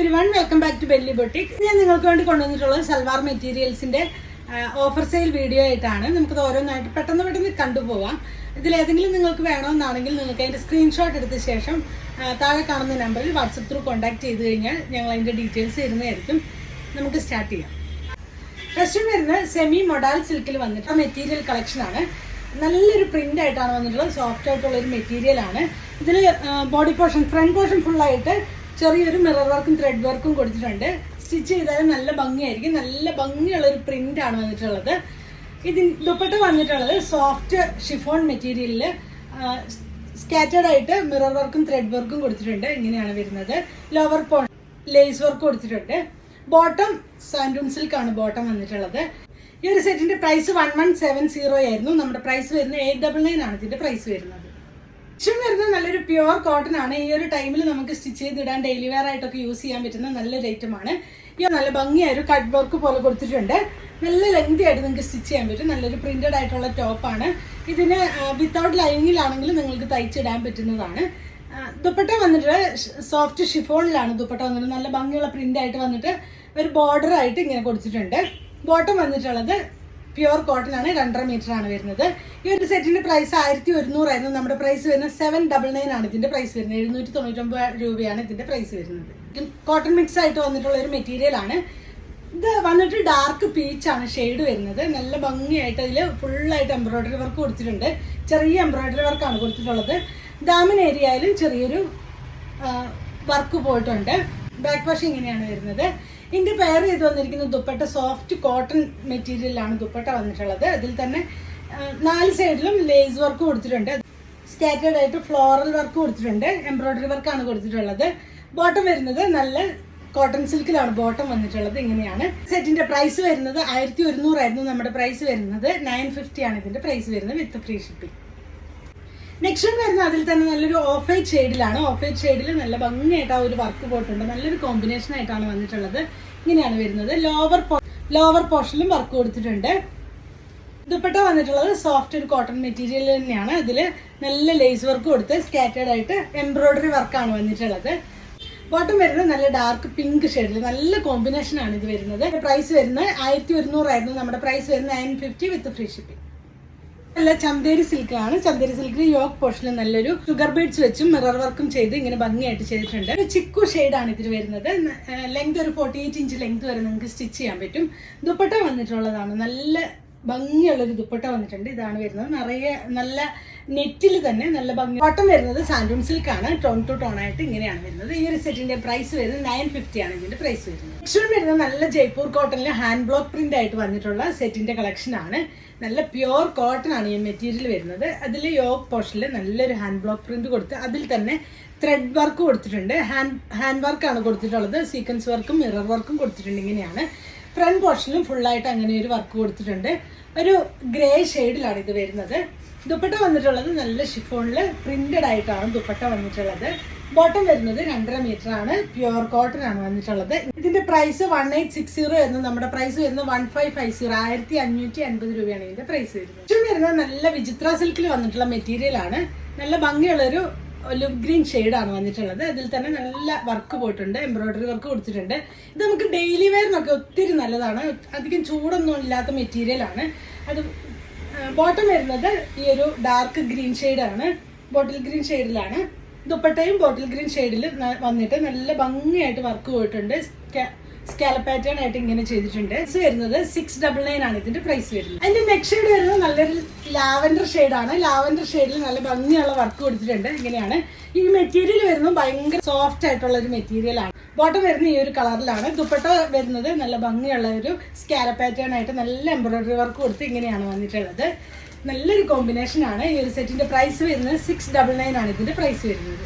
Everyone welcome back to Belly boutique ഞാൻ നിങ്ങൾക്ക് വേണ്ടി കൊണ്ടുവന്നിട്ടുള്ളത് സൽവാർ മെറ്റീരിയൽസിന്റെ ഓഫർ സെയിൽ വീഡിയോ ആയിട്ടാണ്. നമുക്കത് ഓരോന്നായിട്ട് പെട്ടെന്ന് പെട്ടെന്ന് കണ്ടുപോവാം. ഇതിലേതെങ്കിലും നിങ്ങൾക്ക് വേണമെന്നാണെങ്കിൽ നിങ്ങൾക്ക് അതിന്റെ സ്ക്രീൻഷോട്ട് എടുത്ത ശേഷം താഴെ കാണുന്ന നമ്പറിൽ വാട്സപ്പ് ത്രൂ കോൺടാക്ട് ചെയ്ത് കഴിഞ്ഞാൽ ഞങ്ങൾ അതിന്റെ ഡീറ്റെയിൽസ് തരുന്നതായിരിക്കും. നമുക്ക് സ്റ്റാർട്ട് ചെയ്യാം. ഫസ്റ്റ് വരുന്നത് സെമി മൊഡാൽ സിൽക്കിൽ വന്നിട്ട് മെറ്റീരിയൽ കളക്ഷനാണ് നല്ലൊരു പ്രിന്റ് ആയിട്ടാണ് വന്നിട്ടുള്ളത്. സോഫ്റ്റ് ആയിട്ടുള്ള ഒരു മെറ്റീരിയൽ ആണ്. ഇതിൽ ബോഡി പോർഷൻ ഫ്രണ്ട് പോർഷൻ ഫുള്ളായിട്ട് ചെറിയൊരു മിറർ വർക്കും ത്രെഡ് വർക്കും കൊടുത്തിട്ടുണ്ട്. സ്റ്റിച്ച് ചെയ്താലും നല്ല ഭംഗിയായിരിക്കും. നല്ല ഭംഗിയുള്ള ഒരു പ്രിന്റ് ആണ് വന്നിട്ടുള്ളത്. ഇതിൻ ദുപ്പട്ട വന്നിട്ടുള്ളത് സോഫ്റ്റ് ഷിഫോൺ മെറ്റീരിയലിൽ സ്കാറ്റേഡ് ആയിട്ട് മിറർ വർക്കും ത്രെഡ് വർക്കും കൊടുത്തിട്ടുണ്ട്. ഇങ്ങനെയാണ് വരുന്നത്. ലോവർ പോൺ ലേസ് വർക്ക് കൊടുത്തിട്ടുണ്ട്. ബോട്ടം സാൻഡൂൺ സിൽക്ക് ആണ് ബോട്ടം വന്നിട്ടുള്ളത്. ഈ ഒരു സെറ്റിന്റെ price one one seven zero ആയിരുന്നു. നമ്മുടെ പ്രൈസ് വരുന്നത് എയ്റ്റ് ഡബിൾ നയൻ ആണ്. ഇതിന്റെ പ്രൈസ് വരുന്നത്. ഇഷ്ടം വരുന്നത് നല്ലൊരു പ്യുവർ കോട്ടൺ ആണ്. ഈ ഒരു ടൈമിൽ നമുക്ക് സ്റ്റിച്ച് ചെയ്തിടാൻ ഡെയിലി വെയർ ആയിട്ടൊക്കെ യൂസ് ചെയ്യാൻ പറ്റുന്ന നല്ലൊരു ഐറ്റം ആണ്. ഈ നല്ല ഭംഗിയായ ഒരു കട്ട് വർക്ക് പോലെ കൊടുത്തിട്ടുണ്ട്. നല്ല ലെങ്തി ആയിട്ട് നിങ്ങൾക്ക് സ്റ്റിച്ച് ചെയ്യാൻ പറ്റും. നല്ലൊരു പ്രിന്റഡ് ആയിട്ടുള്ള ടോപ്പാണ് ഇതിന് വിത്തൗട്ട് ലൈനിങ്ങിലാണെങ്കിലും നിങ്ങൾക്ക് തയ്ച്ചിടാൻ പറ്റുന്നതാണ്. ദുപ്പട്ട വന്നിട്ട് സോഫ്റ്റ് ഷിഫോണിലാണ് ദുപ്പട്ട വന്നിട്ട്. നല്ല ഭംഗിയുള്ള പ്രിന്റ് ആയിട്ട് വന്നിട്ട് ഒരു ബോർഡർ ആയിട്ട് ഇങ്ങനെ കൊടുത്തിട്ടുണ്ട്. ബോട്ടം വന്നിട്ടുള്ളത് പ്യുവർ കോട്ടൺ ആണ് രണ്ടര മീറ്റർ ആണ് വരുന്നത്. ഈ ഒരു സെറ്റിന്റെ പ്രൈസ് ആയിരത്തി ഒരുന്നൂറായിരുന്നു നമ്മുടെ പ്രൈസ് വരുന്നത് സെവൻ ഡബിൾ നയൻ ആണ്. ഇതിന്റെ പ്രൈസ് വരുന്നത് എഴുന്നൂറ്റി തൊണ്ണൂറ്റൊമ്പത് രൂപയാണ് ഇതിന്റെ പ്രൈസ് വരുന്നത്. കോട്ടൺ മിക്സ് ആയിട്ട് വന്നിട്ടുള്ള ഒരു മെറ്റീരിയൽ ആണ്. ഇത് വന്നിട്ട് ഡാർക്ക് പീച്ച് ആണ് ഷെയ്ഡ് വരുന്നത്. നല്ല ഭംഗിയായിട്ട് അതിൽ ഫുള്ളായിട്ട് എംബ്രോയ്ഡറി വർക്ക് കൊടുത്തിട്ടുണ്ട്. ചെറിയ എംബ്രോയ്ഡറി വർക്കാണ് കൊടുത്തിട്ടുള്ളത്. ദാമൻ ഏരിയയിലും ചെറിയൊരു വർക്ക് പോയിട്ടുണ്ട്. ബാക്ക് വാഷ് ഇങ്ങനെയാണ് വരുന്നത്. ഇതിന്റെ പെയർ ചെയ്ത് വന്നിരിക്കുന്നത് ദുപ്പട്ട സോഫ്റ്റ് കോട്ടൺ മെറ്റീരിയലാണ് ദുപ്പട്ട വന്നിട്ടുള്ളത്. അതിൽ തന്നെ നാല് സൈഡിലും ലേസ് വർക്ക് കൊടുത്തിട്ടുണ്ട്. സ്കാറ്റേഡ് ആയിട്ട് ഫ്ലോറൽ വർക്ക് കൊടുത്തിട്ടുണ്ട്. എംബ്രോയിഡറി വർക്കാണ് കൊടുത്തിട്ടുള്ളത്. ബോട്ടം വരുന്നത് നല്ല കോട്ടൺ സിൽക്കിലാണ് ബോട്ടം വന്നിട്ടുള്ളത് ഇങ്ങനെയാണ്. സെറ്റിന്റെ പ്രൈസ് വരുന്നത് ആയിരത്തി ഒരുന്നൂറായിരുന്നു നമ്മുടെ പ്രൈസ് വരുന്നത്. നയൻ ഫിഫ്റ്റി ആണ് ഇതിന്റെ പ്രൈസ് വരുന്നത് വിത്ത് ഫ്രീ ഷിപ്പിംഗ് നെക്സ്റ്റ് വരുന്നത് അതിൽ തന്നെ നല്ലൊരു ഓഫ് വൈറ്റ് ഷെയ്ഡിലാണ് ഓഫ് വൈറ്റ് ഷെയ്ഡിൽ നല്ല ഭംഗിയായിട്ട് ആ ഒരു വർക്ക് പോയിട്ടുണ്ട്. നല്ലൊരു കോമ്പിനേഷൻ ആയിട്ടാണ് വന്നിട്ടുള്ളത്. ഇങ്ങനെയാണ് വരുന്നത്. ലോവർ ലോവർ പോർഷനിലും വർക്ക് കൊടുത്തിട്ടുണ്ട്. ദുപ്പട്ട വന്നിട്ടുള്ളത് സോഫ്റ്റ് ഒരു കോട്ടൺ മെറ്റീരിയൽ തന്നെയാണ്. അതിൽ നല്ല ലേസ് വർക്ക് കൊടുത്ത് സ്കാറ്റേഡ് ആയിട്ട് എംബ്രോയിഡറി വർക്കാണ് വന്നിട്ടുള്ളത്. ബോട്ടം വരുന്നത് നല്ല ഡാർക്ക് പിങ്ക് ഷെയ്ഡിൽ നല്ല കോമ്പിനേഷൻ ആണ് ഇത് വരുന്നത്. പ്രൈസ് വരുന്നത് ആയിരത്തി ഒരുന്നൂറായിരുന്നു. നമ്മുടെ പ്രൈസ് വരുന്നത് nine fifty with free shipping നല്ല ചന്തേരി സിൽക്ക് ആണ് ചന്തേരി സിൽക്കിൽ യോക്ക് പോർഷനിൽ നല്ലൊരു ഷുഗർ ബീഡ്സ് വെച്ചും മിറർ വർക്കും ചെയ്ത് ഇങ്ങനെ ഭംഗിയായിട്ട് ചെയ്തിട്ടുണ്ട്. ഒരു ചിക്കു ആണ് ഇതിൽ വരുന്നത്. ലെങ്ത് ഒരു ഫോർട്ടി എയ്റ്റ് ഇഞ്ച് ലെങ്ത് വരെ നിങ്ങൾക്ക് സ്റ്റിച്ച് ചെയ്യാൻ പറ്റും. ദുപ്പട്ട വന്നിട്ടുള്ളതാണ്. നല്ല ഭംഗിയുള്ളൊരു ദുപ്പട്ട വന്നിട്ടുണ്ട്. ഇതാണ് വരുന്നത്. നിറയെ നല്ല നെറ്റിൽ തന്നെ നല്ല ഭംഗി. കോട്ടൺ വരുന്നത് സാൻഡൂൺ സിൽക്ക് ആണ്. ടോൺ ടു ടോൺ ആയിട്ട് ഇങ്ങനെയാണ് വരുന്നത്. ഈ ഒരു സെറ്റിന്റെ പ്രൈസ് വരുന്നത് നയൻ ഫിഫ്റ്റി ആണ് ഇതിന്റെ പ്രൈസ് വരുന്നത്. നെക്സ്റ്റ് വരുന്നത് നല്ല ജയ്പൂർ കോട്ടണിൽ ഹാൻഡ് ബ്ലോക്ക് പ്രിന്റ് ആയിട്ട് വന്നിട്ടുള്ള സെറ്റിന്റെ കളക്ഷൻ ആണ്. നല്ല പ്യുവർ കോട്ടൺ ആണ് ഈ മെറ്റീരിയൽ വരുന്നത്. അതിൽ യോക്ക് പോർഷനിൽ നല്ലൊരു ഹാൻഡ് ബ്ലോക്ക് പ്രിന്റ് കൊടുത്ത് അതിൽ തന്നെ ത്രെഡ് വർക്ക് കൊടുത്തിട്ടുണ്ട്. ഹാൻഡ് ഹാൻഡ് വർക്കാണ് കൊടുത്തിട്ടുള്ളത്. സീക്വൻസ് വർക്കും മിറർ വർക്കും കൊടുത്തിട്ടുണ്ട് ഇങ്ങനെയാണ്. ഫ്രണ്ട് പോർഷനിലും ഫുള്ളായിട്ട് അങ്ങനെ ഒരു വർക്ക് കൊടുത്തിട്ടുണ്ട്. ഒരു ഗ്രേ ഷെയ്ഡിലാണ് ഇത് വരുന്നത്. ദുപ്പട്ട വന്നിട്ടുള്ളത് നല്ല ഷിഫോണിൽ പ്രിന്റഡ് ആയിട്ടാണ് ദുപ്പട്ട വന്നിട്ടുള്ളത്. ബോട്ടം വരുന്നത് രണ്ടര മീറ്റർ ആണ്. പ്യുവർ കോട്ടൺ ആണ് വന്നിട്ടുള്ളത്. ഇതിന്റെ price one eight six zero എന്ന് നമ്മുടെ പ്രൈസ് വരുന്നത് വൺ ഫൈവ് ഫൈവ് സീറോ ആയിരത്തി അഞ്ഞൂറ്റി അൻപത് രൂപയാണ് ഇതിന്റെ പ്രൈസ് വരുന്നത്. വരുന്നത് നല്ല വിചിത്ര സിൽക്കിൽ വന്നിട്ടുള്ള മെറ്റീരിയൽ ആണ്. നല്ല ഭംഗിയുള്ളൊരു ഒലിവ് ഗ്രീൻ ആണ് വന്നിട്ടുള്ളത്. അതിൽ തന്നെ നല്ല വർക്ക് പോയിട്ടുണ്ട് എംബ്രോയിഡറി വർക്ക് കൊടുത്തിട്ടുണ്ട്. ഇത് നമുക്ക് ഡെയിലി വെയറിനൊക്കെ ഒത്തിരി നല്ലതാണ്. അധികം ചൂടൊന്നും ഇല്ലാത്ത മെറ്റീരിയൽ ആണ്. അത് ബോട്ടം വരുന്നത് ഈ ഒരു ഡാർക്ക് ഗ്രീൻ ആണ്. ബോട്ടിൽ ഗ്രീൻ ഷെയ്ഡിലാണ് ദുപ്പട്ടയും ബോട്ടിൽ ഗ്രീൻ ഷെയ്ഡിൽ വന്നിട്ട് നല്ല ഭംഗിയായിട്ട് വർക്ക് പോയിട്ടുണ്ട്. സ്കാല പാറ്റേൺ ആയിട്ട് ഇങ്ങനെ ചെയ്തിട്ടുണ്ട്. ഇത് വരുന്നത് സിക്സ് ഡബിൾ നയൻ ആണ് ഇതിന്റെ പ്രൈസ് വരുന്നത്. അതിന്റെ നെക്സ്റ്റ് ഷെയ്ഡ് വരുന്നത് നല്ലൊരു ലാവൻഡർ ആണ്. ലാവൻഡർ ഷെയ്ഡിൽ നല്ല ഭംഗിയുള്ള വർക്ക് കൊടുത്തിട്ടുണ്ട്. ഇങ്ങനെയാണ്. ഈ മെറ്റീരിയൽ വരുന്നത് ഭയങ്കര സോഫ്റ്റ് ആയിട്ടുള്ള ഒരു മെറ്റീരിയൽ ആണ്. ബോട്ടം വരുന്ന ഈ ഒരു കളറിലാണ് ദുപ്പട്ട വരുന്നത് നല്ല ഭംഗിയുള്ള ഒരു സ്കാല പാറ്റേൺ ആയിട്ട് നല്ല എംബ്രോയിഡറി വർക്ക് കൊടുത്ത് ഇങ്ങനെയാണ് വന്നിട്ടുള്ളത്. നല്ലൊരു കോമ്പിനേഷൻ ആണ്. ഈ ഒരു സെറ്റിന്റെ പ്രൈസ് വരുന്നത് സിക്സ് ഡബിൾ നയൻ ആണ് ഇതിന്റെ പ്രൈസ് വരുന്നത്.